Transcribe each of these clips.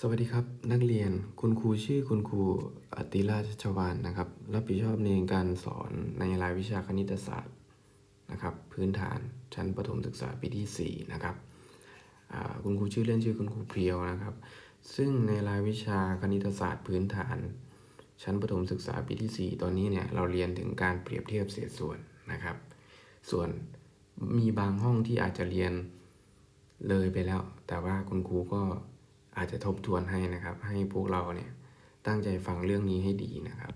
สวัสดีครับนักเรียนคุณครูชื่อคุณครูอติราชชวานนะครับ รับผิดชอบในการสอนในรายวิชาคณิตศาสตร์นะครับ พื้นฐานชั้นประถมศึกษาปีที่4นะครับคุณครูชื่อเล่นชื่อคุณครูเพียวนะครับ ซึ่งในรายวิชาคณิตศาสตร์พื้นฐาน ชั้นประถมศึกษาปีที่ 4 ตอนนี้เนี่ยเราเรียนถึงการเปรียบเทียบเศษส่วนนะครับ ส่วนมีบางห้องที่อาจจะเรียนเลยไปแล้ว แต่ว่าคุณครูก็ อาจจะทบทวนให้นะครับ ให้พวกเราเนี่ยตั้งใจฟังเรื่องนี้ให้ดีนะครับ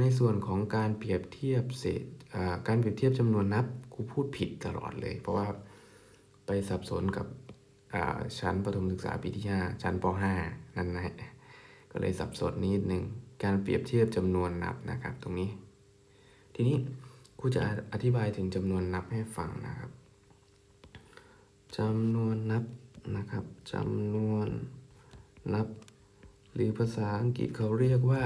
ในส่วนของการเปรียบเทียบเศษการเปรียบเทียบจำนวนนับครูพูดผิดตลอดเลย เพราะว่าไปสับสนกับชั้นประถมศึกษาปีที่ 5 ชั้นป .5 นั่นนะก็เลยสับสนนิดนึงการเปรียบเทียบจำนวนนับนะครับ ตรงนี้ ทีนี้ครูจะอธิบายถึงจำนวนนับให้ฟังนะครับจำนวนนับ นะครับจำนวนนับ หรือภาษาอังกฤษเขาเรียกว่า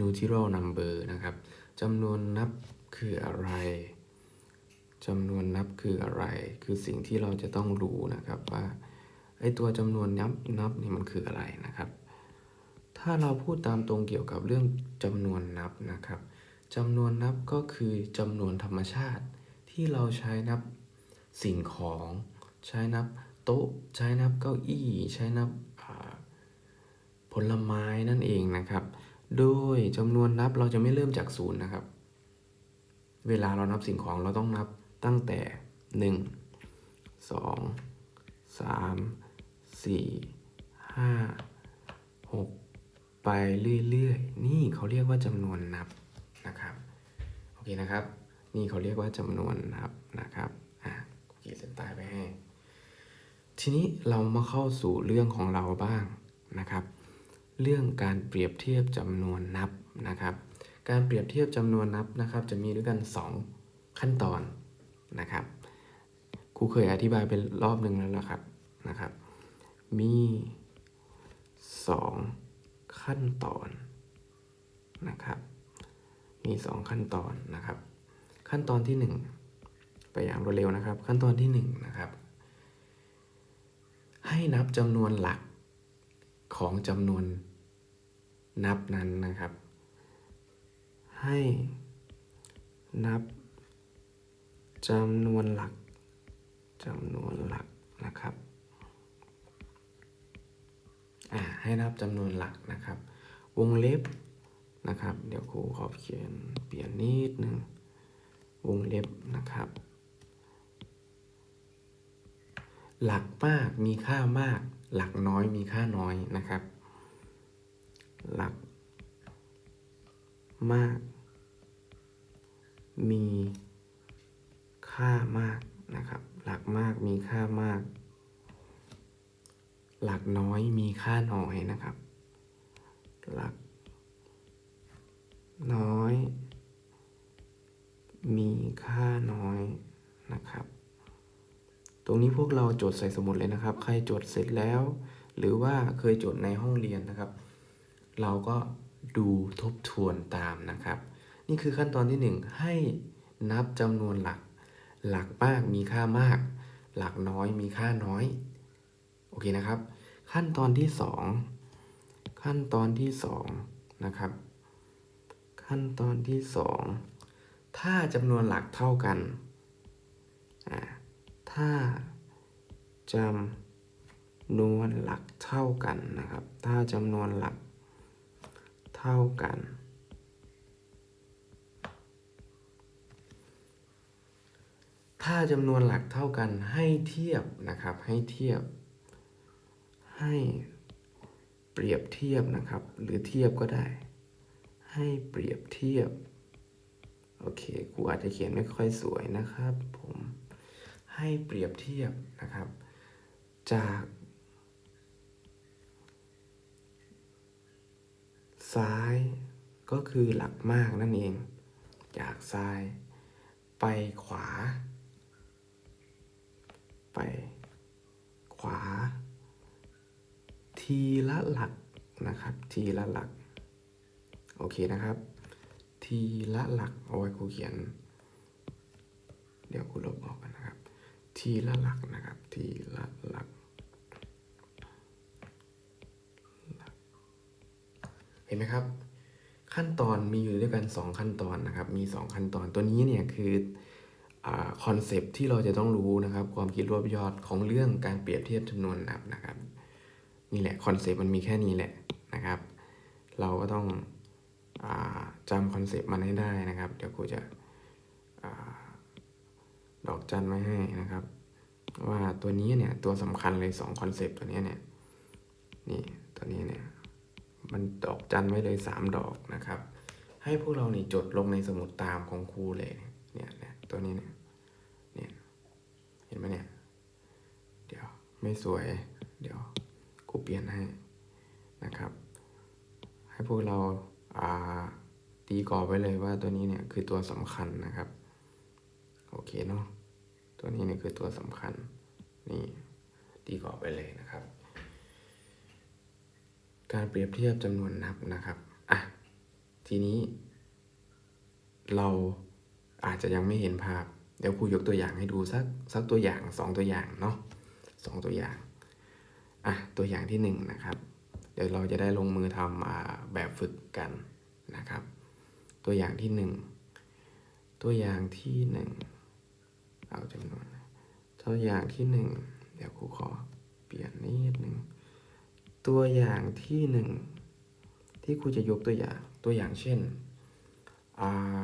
natural number นะครับจำนวนนับคืออะไรจำนวนนับคืออะไร คือสิ่งที่เราจะต้องรู้นะครับว่าไอตัวจำนวนนับนับนี่มันคืออะไรนะครับ ถ้าเราพูดตามตรงเกี่ยวกับเรื่องจำนวนนับนะครับจำนวนนับก็คือจำนวนธรรมชาติ ที่เราใช้นับสิ่งของ ใช้นับ โต๊ะใช้นับเก้าอี้ใช้นับผลไม้นั่นเองนะครับ โดยจำนวนนับเราจะไม่เริ่มจากศูนย์นะครับ เวลาเรานับสิ่งของเราต้องนับตั้งแต่หนึ่งสองสามสี่ห้าหกไปเรื่อยๆ นี่เขาเรียกว่าจำนวนนับนะครับ โอเคนะครับ นี่เขาเรียกว่าจำนวนนับนะครับ อะขีดเส้นใต้ไปให้ ทีนี้เรามาเข้าสู่เรื่องของเราบ้างนะครับ เรื่องการเปรียบเทียบจำนวนนับนะครับ การเปรียบเทียบจำนวนนับนะครับ จะมีด้วยกัน 2 ขั้นตอนนะครับครูเคยอธิบายเป็นรอบหนึ่งแล้วละครับนะครับ มี 2 ขั้นตอนนะครับ มี 2 ขั้นตอนนะครับ ขั้นตอนที่ 1 ไปอย่างรวดเร็วนะครับ ขั้นตอนที่1นะครับ ให้นับจำนวนหลักของจำนวนนับนั้นนะครับ ให้นับจำนวนหลักจำนวนหลักนะครับอ่าให้นับจำนวนหลักนะครับ วงเล็บนะครับ เดี๋ยวครูขอเขียนเปลี่ยนนิดนึงวงเล็บนะครับ หลักมากมีค่ามาก หลักน้อยมีค่าน้อยนะครับ หลักมาก มีค่ามากนะครับ หลักมากมีค่ามาก หลักน้อยมีค่าน้อยนะครับ หลัก น้อย มีค่าน้อย ตรงนี้พวกเราจดใส่สมุดเลยนะครับ ใครจดเสร็จแล้ว หรือว่าเคยจดในห้องเรียนนะครับ เราก็ดูทบทวนตามนะครับ นี่คือขั้นตอนที่หนึ่งให้นับจำนวนหลัก หลักมากมีค่ามาก หลักน้อยมีค่าน้อย โอเคนะครับ ขั้นตอนที่สองขั้นตอนที่สองนะครับ ขั้นตอนที่สองถ้าจำนวนหลักเท่ากันอ่า ถ้าจำนวนหลักเท่ากันนะครับ ถ้าจำนวนหลักเท่ากัน ถ้าจำนวนหลักเท่ากันให้เทียบนะครับ ให้เทียบ ให้เปรียบเทียบนะครับ หรือเทียบก็ได้ ให้เปรียบเทียบ โอเคครูอาจจะเขียนไม่ค่อยสวยนะครับผม ให้เปรียบเทียบนะครับ จากซ้ายก็คือหลักมากนั่นเอง จากซ้ายไปขวา ไปขวา ทีละหลักนะครับ ทีละหลัก โอเคนะครับ ทีละหลักเอาไว้ครูเขียน เดี๋ยวครูลบออกกัน ทีละหลักนะครับ ทีละหลัก เห็นไหมครับ ขั้นตอนมีอยู่ด้วยกัน 2 ขั้นตอนนะครับ มี 2 ขั้นตอนตัวนี้เนี่ยคือคอนเซปที่เราจะต้องรู้นะครับ ความคิดรวบยอดของเรื่องการเปรียบเทียบจำนวนนับนะครับ นี่แหละคอนเซปมันมีแค่นี้แหละนะครับ เราก็ต้องอจำคอนเซปมันให้ได้นะครับ เดี๋ยวครูจะ ดอกจันไว้ให้นะครับ ว่าตัวนี้เนี่ยตัวสำคัญเลย2คอนเซปต์ตัวนี้เนี่ยนี่ตัวนี้เนี่ยมันดอกจันไว้เลย 3 ดอกนะครับ ให้พวกเรานี่จดลงในสมุดตามของครูเลยเนี่ยเนี่ยตัวนี้เนี่ยเนี่ยเห็นไหมเนี่ยเดี๋ยวไม่สวย เดี๋ยวกูเปลี่ยนให้นะครับ ให้พวกเราอ่าตีกรอบไว้เลยว่าตัวนี้เนี่ยคือตัวสำคัญนะครับ โอเคเนาะ ตัวนี้เนี่ยคือตัวสำคัญ นี่ตีกรอบไปเลยนะครับ การเปรียบเทียบจำนวนนับนะครับ อะ ทีนี้ เราอาจจะยังไม่เห็นภาพ เดี๋ยวครูยกตัวอย่างให้ดูสักสักตัวอย่างสองตัวอย่างเนาะสองตัวอย่าง อะ ตัวอย่างที่หนึ่งนะครับ เดี๋ยวเราจะได้ลงมือทำอแบบฝึกกันนะครับ ตัวอย่างที่หนึ่ง ตัวอย่างที่หนึ่ง เอาจำนวนตัวอย่างที่หนึ่งเดี๋ยวครูขอเปลี่ยนนิดหนึ่งตัวอย่างที่หนึ่งที่ครูจะยกตัวอย่างตัวอย่างเช่นอ่า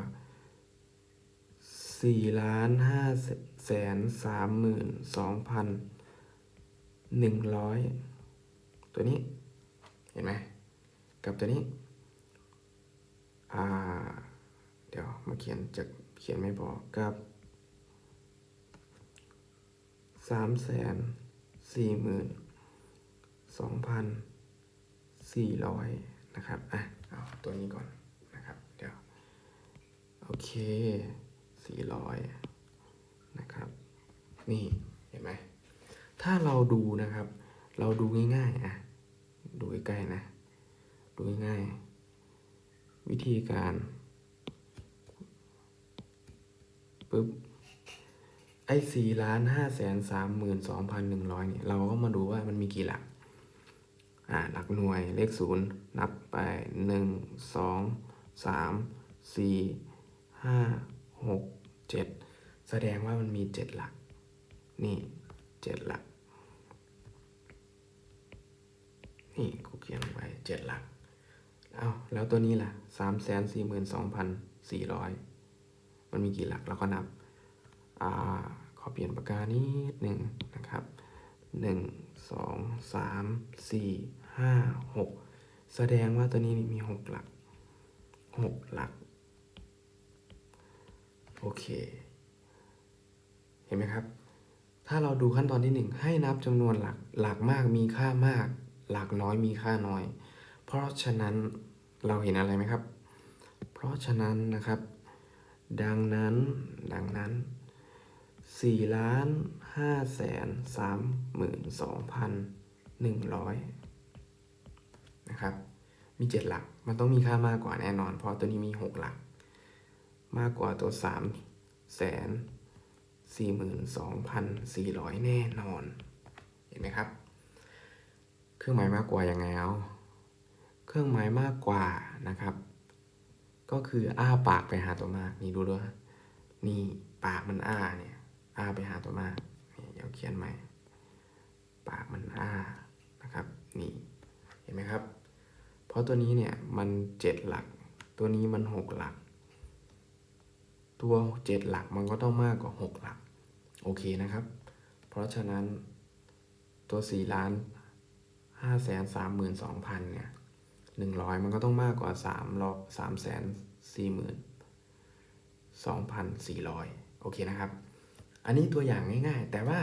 สี่ล้านห้าแสนสามหมื่นสองพันหนึ่งร้อยตัวนี้เห็นไหมกับตัวนี้อ่าเดี๋ยวมาเขียนจะเขียนไม่บอกกับ สามแสนสี่หมื่นสองพันสี่ร้อยนะครับอะเอาตัวนี้ก่อนนะครับเดี๋ยวโอเคสี่ร้อยนะครับนี่เห็นไหมถ้าเราดูนะครับ เราดูง่ายๆอะดูใกล้ๆนะ ดูง่ายวิธีการปึ๊บ ไอ้สี่ล้านห้าแสนสามหมื่นสองพันหนึ่งร้อยเนี่ย เราก็มาดูว่ามันมีกี่หลัก อ่า หลักหน่วยเลขศูนย์นับไปหนึ่งสองสามสี่ห้าหกเจ็ดแสดงว่ามันมีเจ็ดหลัก นี่เจ็ดหลัก นี่กูเขียนไว้เจ็ดหลัก เอาแล้วตัวนี้ล่ะสามแสนสี่หมื่นสองพันสี่ร้อยมันมีกี่หลักเราก็นับ อ่าขอเปลี่ยนปากกานิดหนึ่งนะครับหนึ่งสองสามสี่ห้าหกแสดงว่าตัวนี้มีหกหลักหกหลัก โอเค เห็นไหมครับ ถ้าเราดูขั้นตอนที่หนึ่งให้นับจำนวนหลัก หลักมากมีค่ามาก หลักน้อยมีค่าน้อย เพราะฉะนั้นเราเห็นอะไรไหมครับ เพราะฉะนั้นนะครับ ดังนั้น ดังนั้น สี่ล้านห้าแสนสามหมื่นสองพันหนึ่งร้อยนะครับ มีเจ็ดหลัก มันต้องมีค่ามากกว่าแน่นอน เพราะตัวนี้มีหกหลัก มากกว่าตัวสามแสนสี่หมื่นสองพันสี่ร้อยแน่นอน เห็นไหมครับ เครื่องหมายมากกว่ายังไงเอาเครื่องหมายมากกว่านะครับ ก็คืออ้าปากไปหาตัวมาก นี่ดูด้วยนี่ปากมันอ้าเนี่ย อ้าไปหาตัวมานี่เดี๋ยวเขียนใหม่ ปากมันอ้านะครับ นี่ เห็นไหมครับ เพราะตัวนี้เนี่ยมันเจ็ดหลัก ตัวนี้มันหกหลัก ตัวเจ็ดหลักมันก็ต้องมากกว่าหกหลัก โอเคนะครับ เพราะฉะนั้นตัวสี่ล้านห้าแสนสามหมื่นสองพันเนี่ยหนึ่งร้อยมันก็ต้องมากกว่าสามรอบสามแสนสี่หมื่นสองพันสี่ร้อยโอเคนะครับ อันนี้ตัวอย่างง่าย ๆ แต่ว่า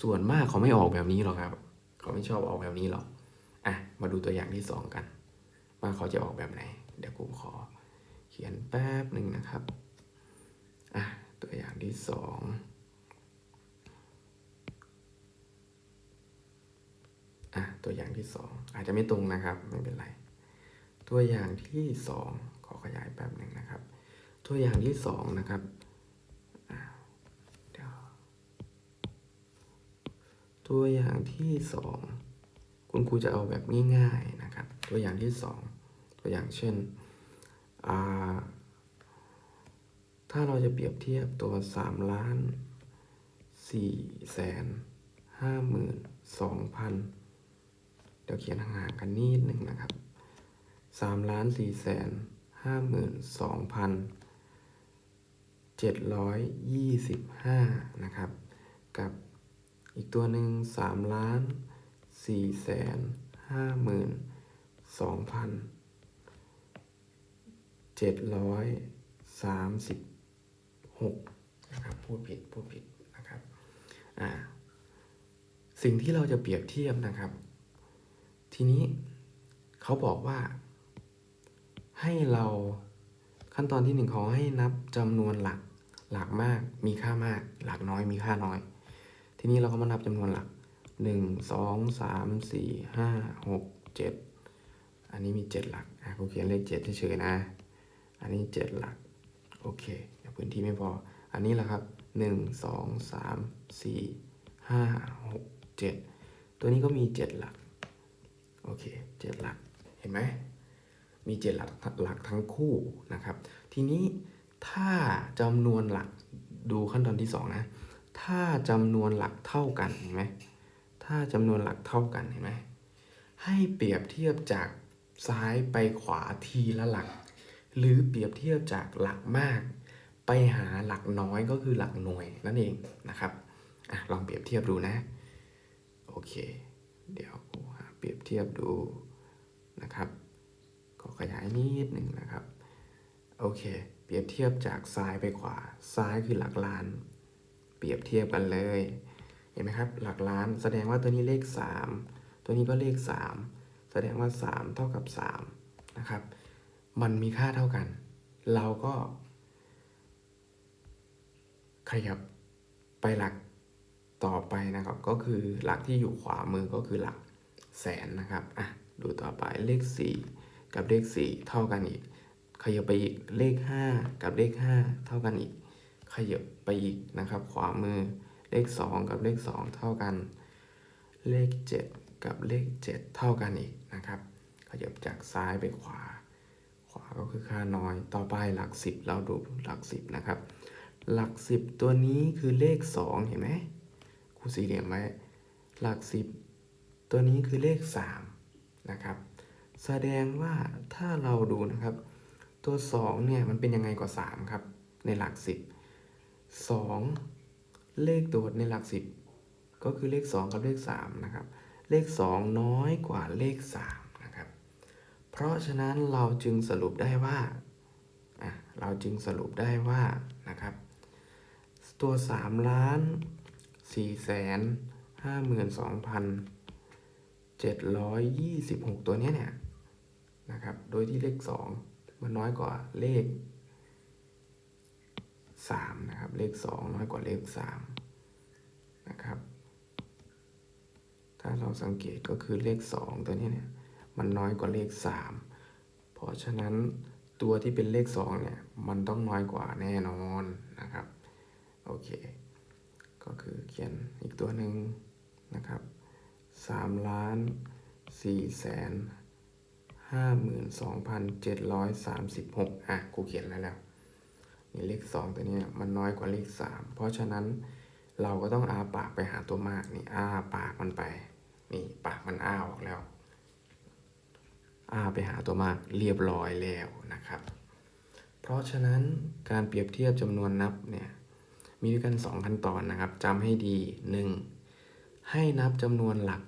ส่วนมากเขาไม่ออกแบบนี้หรอกครับ เขาไม่ชอบออกแบบนี้หรอกอะมาดูตัวอย่างที่สองกัน ว่าเขาจะออกแบบไหน เดี๋ยวกูขอเขียนแป๊บหนึ่งนะครับอะตัวอย่างที่สองอะตัวอย่างที่สองอาจจะไม่ตรงนะครับไม่เป็นไร ตัวอย่างที่สองขอขยายแป๊บหนึ่งนะครับ ตัวอย่างที่สองนะครับ ตัวอย่างที่สองคุณครูจะเอาแบบง่ายๆนะครับ ตัวอย่างที่สองตัวอย่างเช่น ถ้าเราจะเปรียบเทียบตัว 3 ล้าน4แสน5หมื่น2พันเดี๋ยวเขียนห่างกันนิดหนึ่งนะครับ3ล้าน4แสน5หมื่น2พัน725 นะครับ กับ อีกตัวหนึ่ง3ล้าน4แสน5หมื่น2พัน736นะครับพูดผิดพูดผิดนะครับอ่าสิ่งที่เราจะเปรียบเทียบนะครับ ทีนี้เขาบอกว่า ให้เราขั้นตอนที่หนึ่งขอให้นับจำนวนหลักหลักมากมีค่ามาก หลักน้อยมีค่าน้อย ทีนี้เราก็มานับจำนวนหลักหนึ่งสองสามสี่ห้าหกเจ็ดอันนี้มีเจ็ดหลักอะกูเขียนเลขเจ็ดเฉยๆนะ อันนี้เจ็ดหลัก โอเคเดี๋ยวพื้นที่ไม่พอ อันนี้แหละครับหนึ่งสองสามสี่ห้าหกเจ็ดตัวนี้ก็มีเจ็ดหลัก โอเคเจ็ดหลัก เห็นไหม มีเจ็ดหลักหลักทั้งคู่นะครับ ทีนี้ถ้าจำนวนหลักดูขั้นตอนที่สองนะ ถ้าจำนวนหลักเท่ากันเห็นไหมถ้าจำนวนหลักเท่ากันเห็นไหมให้เปรียบเทียบจากซ้ายไปขวาทีละหลัก หรือเปรียบเทียบจากหลักมาก ไปหาหลักน้อยก็คือหลักหน่วยนั่นเองนะครับอะลองเปรียบเทียบดูนะ โอเค เดี๋ยวกูหาเปรียบเทียบดูนะครับก็ขยายนิดหนึ่งนะครับ โอเค เปรียบเทียบจากซ้ายไปขวา ซ้ายคือหลักล้าน เปรียบเทียบกันเลย เห็นไหมครับ หลักล้านแสดงว่าตัวนี้เลข 3 ตัวนี้ก็เลข 3 แสดงว่า 3 เท่ากับ3นะครับ มันมีค่าเท่ากัน เราก็ขยับไปหลักต่อไปนะครับ ก็คือหลักที่อยู่ขวามือก็คือหลักแสนนะครับอะดูต่อไปเลข 4 กับเลข 4 เท่ากันอีกขยับไปอีกเลข 5 กับเลข 5 เท่ากันอีก ขยับไปอีกนะครับ ขวามือเลข 2 กับเลข 2 เท่ากัน เลข 7 กับเลข 7 เท่ากันอีกนะครับ ขยับจากซ้ายไปขวา ขวาก็คือค่าน้อย ต่อไปหลัก 10 เราดูหลัก 10 นะครับ หลัก 10 ตัวนี้คือเลข 2 เห็นไหมครูสี่เหลี่ยมไว้ หลัก 10 ตัวนี้คือเลข 3 นะครับ แสดงว่าถ้าเราดูนะครับ ตัว 2 เนี่ยมันเป็นยังไงกว่า 3 ครับ ในหลัก 10 2 เลขโดดในหลัก10ก็คือเลข 2 กับเลข 3 นะครับ เลข 2 น้อยกว่าเลข 3 นะครับ เพราะฉะนั้นเราจึงสรุปได้ว่าเราจึงสรุปได้ว่านะครับ ตัว 3 ล้าน4แสน5หมื่น2พัน726 ตัวเนี้ยเนี่ยนะครับ โดยที่เลข 2 มันน้อยกว่าเลข 3นะครับ เลข 2 น้อยกว่าเลข3นะครับ ถ้าเราสังเกตก็คือเลข 2 ตัวนี้เนี่ย มันน้อยกว่าเลข 3 เพราะฉะนั้นตัวที่เป็นเลข 2 เนี่ย มันต้องน้อยกว่าแน่นอนนะครับ โอเค ก็คือเขียนอีกตัวหนึ่งนะครับ3ล้าน4แสน5หมื่น2พัน736อะกูเขียนแล้วแล้ว เลข 2 ตัวนี้มันน้อยกว่าเลข 3 เพราะฉะนั้นเราก็ต้องอาปากไปหาตัวมากนี่อาปากมันไปนี่ปากมันอ้าออกแล้วอาไปหาตัวมากเรียบร้อยแล้วนะครับ เพราะฉะนั้นการเปรียบเทียบจำนวนนับเนี่ยมีด้วยกัน 2 ขั้นตอนนะครับจำให้ดี 1. ให้นับจำนวนหลัก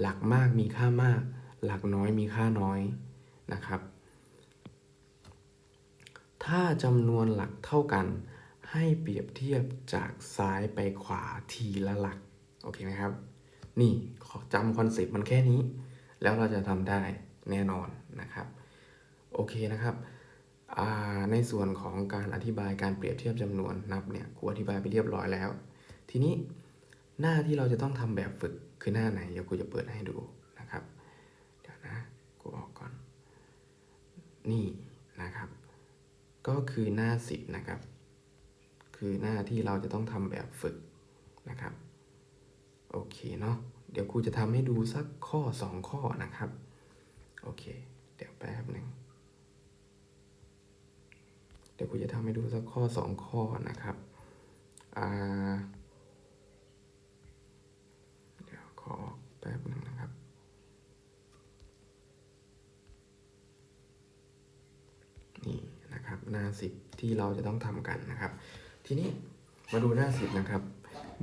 หลักมากมีค่ามาก หลักน้อยมีค่าน้อยนะครับ ถ้าจำนวนหลักเท่ากัน ให้เปรียบเทียบจากซ้ายไปขวาทีละหลัก โอเคไหมครับ นี่ขอจำคอนเซปต์มันแค่นี้ แล้วเราจะทำได้แน่นอนนะครับ โอเคนะครับในส่วนของการอธิบายการเปรียบเทียบจำนวนนับเนี่ยครูอธิบายไปเรียบร้อยแล้ว ทีนี้หน้าที่เราจะต้องทำแบบฝึกคือหน้าไหนเดี๋ยวครูจะเปิดให้ดูนะครับ เดี๋ยวนะกูออกก่อน นี่นะครับ ก็คือหน้าสิบนะครับ คือหน้าที่เราจะต้องทำแบบฝึกนะครับ โอเคเนาะ เดี๋ยวครูจะทำให้ดูสักข้อ 2 ข้อนะครับ โอเค เดี๋ยวแป๊บหนึ่งเดี๋ยวครูจะทำให้ดูสักข้อ 2 ข้อนะครับ อ่า หน้าสิบที่เราจะต้องทำกันนะครับ ทีนี้มาดูหน้าสิบนะครับ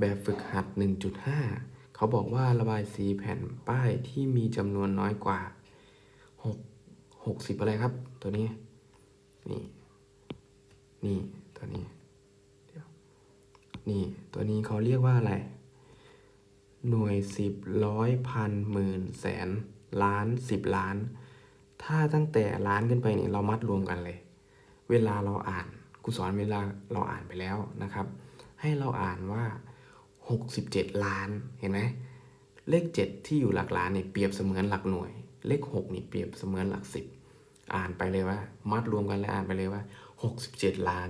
แบบฝึกหัด 1.5 เขาบอกว่าระบายสีแผ่นป้ายที่มีจำนวนน้อยกว่า 6 60 อะไรครับ ตัวนี้ นี่ นี่ ตัวนี้เดี๋ยวนี่ ตัวนี้เขาเรียกว่าอะไร หน่วยสิบร้อยพันหมื่นแสนล้านสิบล้านถ้าตั้งแต่ล้านขึ้นไปเนี่ยเรามัดรวมกันเลย เวลาเราอ่านกูสอนเวลาเราอ่านไปแล้วนะครับ ให้เราอ่านว่า 67 ล้านเห็นไหมเลข 7 ที่อยู่หลักล้านเนี่ยเปรียบเสมือนหลักหน่วย เลข6นี่เปรียบเสมือนหลัก 10 อ่านไปเลยว่า มัดรวมกันแล้วอ่านไปเลยว่า 67 ล้าน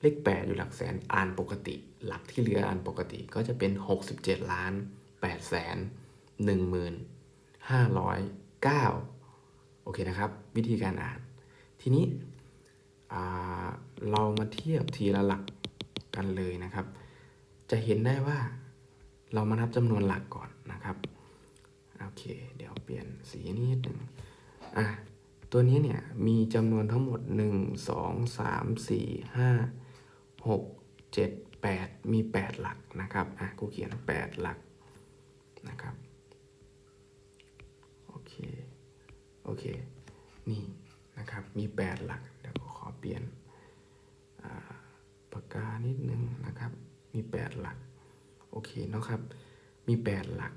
เลข 8 อยู่หลักแสนอ่านปกติ หลักที่เหลืออ่านปกติก็จะเป็น 67 ล้าน8แสน1หมื่น509โอเคนะครับ วิธีการอ่าน ทีนี้ เรามาเทียบทีละหลักกันเลยนะครับ จะเห็นได้ว่าเรามานับจำนวนหลักก่อนนะครับ โอเค เดี๋ยวเปลี่ยนสีนิดหนึ่งอะ ตัวนี้เนี่ยมีจำนวนทั้งหมด 1 2 3 4 5 6 7 8 มี 8 หลักนะครับ อะ กูเขียน 8 หลักนะครับ โอเค โอเค นี่นะครับ มี 8 หลัก เปลี่ยนปากกานิดนึงนะครับ มี 8 หลัก โอเคเนาะครับ มี 8 หลัก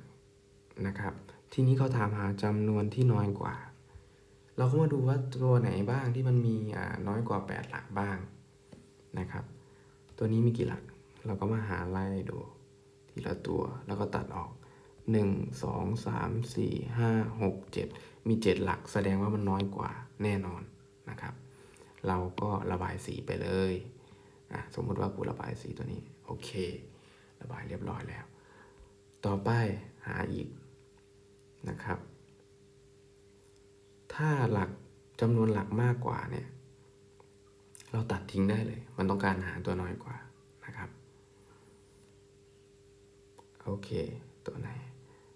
นะครับ ทีนี้เขาถามหาจำนวนที่น้อยกว่า เราก็มาดูว่าตัวไหนบ้างที่มันมีน้อยกว่า 8 หลักบ้างนะครับ ตัวนี้มีกี่หลัก เราก็มาหาไล่ดูทีละตัวแล้วก็ตัดออก 1 2 3 4 5 6 7 มี 7 หลักแสดงว่ามันน้อยกว่าแน่นอนนะครับ เราก็ระบายสีไปเลยอะสมมุติว่ากูระบายสีตัวนี้โอเค ระบายเรียบร้อยแล้ว ต่อไปหาอีกนะครับ ถ้าหลักจำนวนหลักมากกว่าเนี่ยเราตัดทิ้งได้เลย มันต้องการหาตัวน้อยกว่านะครับ โอเค ตัวไหน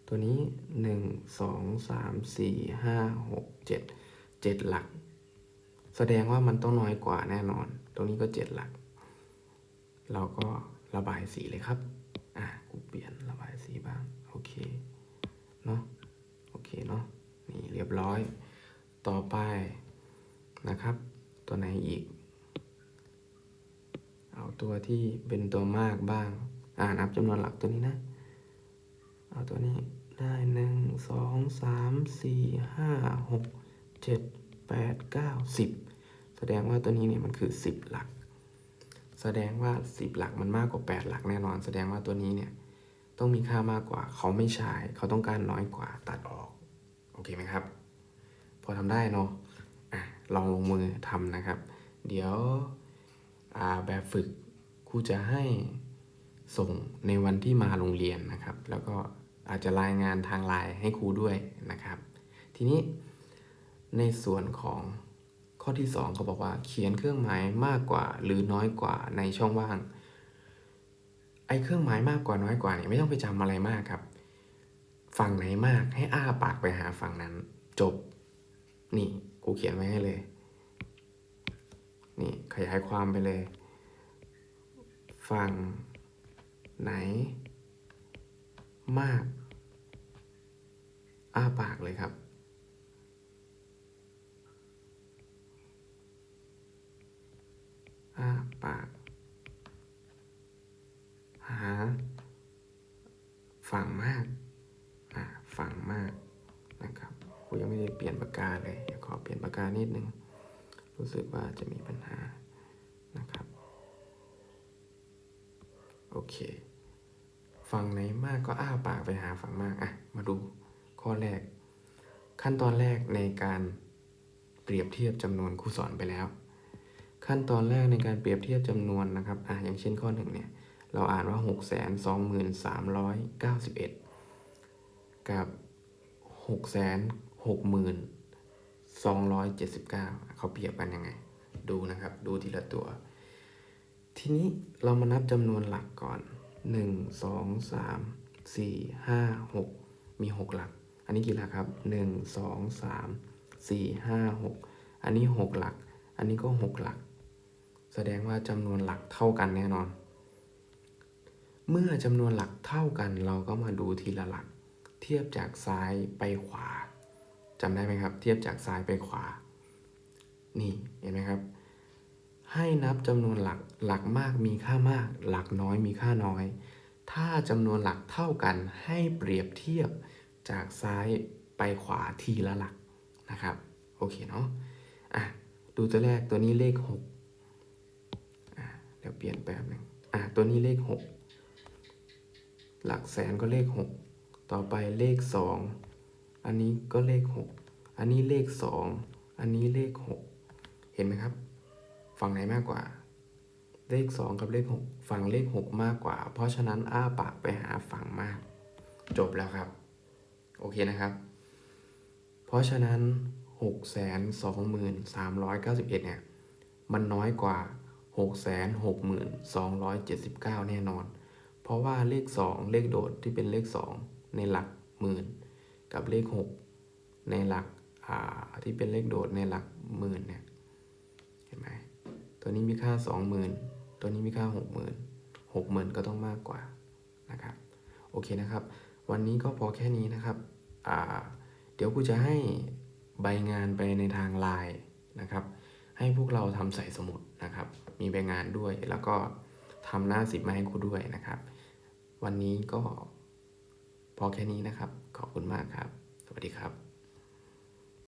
ตัวนี้หนึ่งสองสามสี่ห้าหกเจ็ดเจ็ดหลัก แสดงว่ามันต้องน้อยกว่าแน่นอน ตรงนี้ก็เจ็ดหลัก เราก็ระบายสีเลยครับ อะ กูเปลี่ยนระบายสีบ้าง โอเค เนาะโอเคเนาะ นี่เรียบร้อย ต่อไปนะครับ ตัวไหนอีก เอาตัวที่เป็นตัวมากบ้าง อ่านับจำนวนหลักตัวนี้นะ เอาตัวนี้ได้หนึ่งสองสามสี่ห้าหกเจ็ดแปดเก้าสิบ ดงว่าตัวนี้เนี่ยมันคือสิบหลัก แสดงว่าสิบหลักมันมากกว่าแปดหลักแน่นอน แสดงว่าตัวนี้เนี่ยต้องมีค่ามากกว่า เขาไม่ใช้เขาต้องการน้อยกว่าตัดออกโอเคไหมครับ พอทำได้เนาะอะลองลงมือทำนะครับ เดี๋ยวแบบฝึกครูจะให้ส่งในวันที่มาโรงเรียนนะครับ แล้วก็อาจจะรายงานทางไลน์ให้ครูด้วยนะครับ ทีนี้ในส่วนของ ข้อที่ 2เขาบอกว่าเขียนเครื่องหมายมากกว่า หรือน้อยกว่าในช่องว่าง ไอ้เครื่องหมายมากกว่าน้อยกว่าเนี่ยไม่ต้องไปจำอะไรมากครับ ฝั่งไหนมากให้อ้าปากไปหาฝั่งนั้น จบ นี่กูเขียนไว้ให้เลย นี่ขยายความไปเลย ฝั่งไหน มาก อ้าปากเลยครับ อ้า ปาก หา ฝั่งมาก อ่า ฝั่งมากนะครับกูยังไม่ได้เปลี่ยนปากกาเลยเดี๋ยวขอเปลี่ยนปากกานิดนึง รู้สึกว่าจะมีปัญหา นะครับ โอเค ฝั่งไหนมากก็อ้าปากไปหาฝั่งมาก อะ มาดูข้อแรก ขั้นตอนแรกในการเปรียบเทียบจำนวนครูสอนไปแล้ว ขั้นตอนแรกในการเปรียบเทียบจำนวนนะครับอะอย่างเช่นข้อหนึ่งเนี่ย เราอ่านว่า 6 2 3 9 1 กับ 6 6 2 7 9 เขาเปรียบกันยังไง ดูนะครับ ดูทีละตัว ทีนี้เรามานับจำนวนหลักก่อน 1 2 3 4 5 6 มี 6 หลัก อันนี้กี่หลักครับ 1 2 3 4 5 6 อันนี้ 6 หลัก อันนี้ก็ 6 หลัก แสดงว่าจำนวนหลักเท่ากันแน่นอน เมื่อจำนวนหลักเท่ากัน เราก็มาดูทีละหลัก เทียบจากซ้ายไปขวาจำได้ไหมครับ เทียบจากซ้ายไปขวา นี่เห็นไหมครับ ให้นับจำนวนหลักหลักมากมีค่ามาก หลักน้อยมีค่าน้อย ถ้าจำนวนหลักเท่ากัน ให้เปรียบเทียบจากซ้ายไปขวาทีละหลักนะครับ โอเคเนาะอะดูตัวแรกตัวนี้เลขหก ดี๋ยวเปลี่ยนแป๊บหนึงอะตัวนี้เลขหกหลักแสนก็เลขหกต่อไปเลขสองอันนี้ก็เลขหกอันนี้เลขสองอันนี้เลขหกเห็นไหมครับ ฝั่งไหนมากกว่า เลข 2 กับเลข 6 ฝั่งเลข 6 มากกว่า เพราะฉะนั้นอ้าปากไปหาฝั่งมาก จบแล้วครับ โอเคนะครับ เพราะฉะนั้น 6 2 3 9 1 เนี่ย มันน้อยกว่า 6 6 2 7 9 แน่นอน เพราะว่าเลข 2 เลขโดดที่เป็นเลข 2 ในหลักหมื่น กับเลข 6 ในหลักที่เป็นเลขโดดในหลักหมื่นเนี่ย เห็นไหม ตัวนี้มีค่า 20,000 ตัวนี้มีค่า 60,000 60,000 ก็ต้องมากกว่านะครับ โอเคนะครับ วันนี้ก็พอแค่นี้นะครับ เดี๋ยวกูจะให้ใบงานไปในทางไลน์นะครับ ให้พวกเราทำใส่สมุดนะครับ มีใบงานด้วย แล้วก็ทำหน้าสิบมาให้ครูด้วยนะครับ วันนี้ก็พอแค่นี้นะครับ ขอบคุณมากครับ สวัสดีครับ